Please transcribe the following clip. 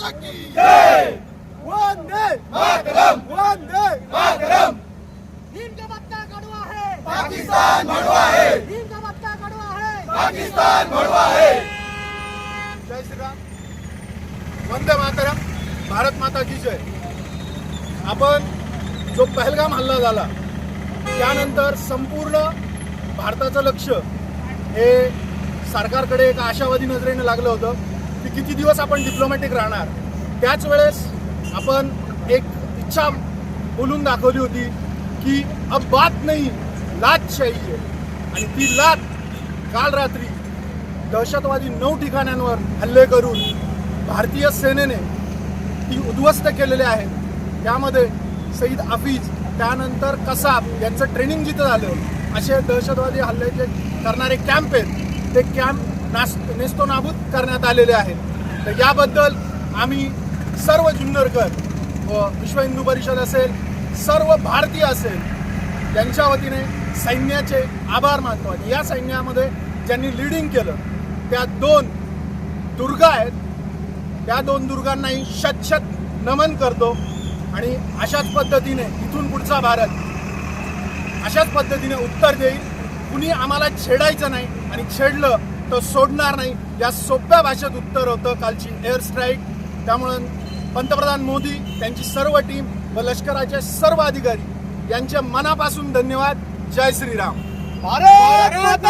माता की जय! वंदे मातरम! वंदे मातरम! भीम का पत्ता कड़वा है पाकिस्तान भड़वा है भीम का पत्ता कड़वा है पाकिस्तान भड़वा है जय श्री राम वंदे मातरम. भारत माता की जय. आपण जो पहलगाम हल्ला झाला त्यानंतर संपूर्ण भारताचं लक्ष हे सरकारकडे एका आशावादी नजरेने लागलं होतं. की किती दिवस आपण डिप्लोमॅटिक राहणार? त्याच वेळेस आपण एक इच्छा बोलून दाखवली होती की अब बात नाही लाच चाहिए. आणि ती लाच काल रात्री दहशतवादी नऊ ठिकाणांवर हल्ले करून भारतीय सेनेने ती उद्ध्वस्त केलेले आहेत. त्यामध्ये सईद हाफिज त्यानंतर कसाब यांचं ट्रेनिंग जिथं झालं असे दहशतवादी हल्ल्याचे करणारे कॅम्प आहेत ते कॅम्प नास नेस्तोनाबूत करण्यात आलेले आहेत. तर याबद्दल आम्ही सर्व जुन्नरकर व विश्व हिंदू परिषद असेल सर्व भारतीय असेल यांच्या वतीने सैन्याचे आभार मानतो आणि या सैन्यामध्ये ज्यांनी लिडिंग केलं त्या दोन दुर्गा आहेत. त्या दोन दुर्गांनाही शतशत नमन करतो आणि अशाच पद्धतीने इथून पुढचा भारत अशाच पद्धतीने उत्तर देईल. कुणी आम्हाला छेडायचं नाही आणि छेडलं तर सोडणार नाही. या सोप्या भाषेत उत्तर होतं कालची एअर स्ट्राईक त्यामुळं पंतप्रधान मोदी त्यांची सर्व टीम व लष्कराचे सर्व अधिकारी यांचे मनापासून धन्यवाद. जय श्रीराम. भारत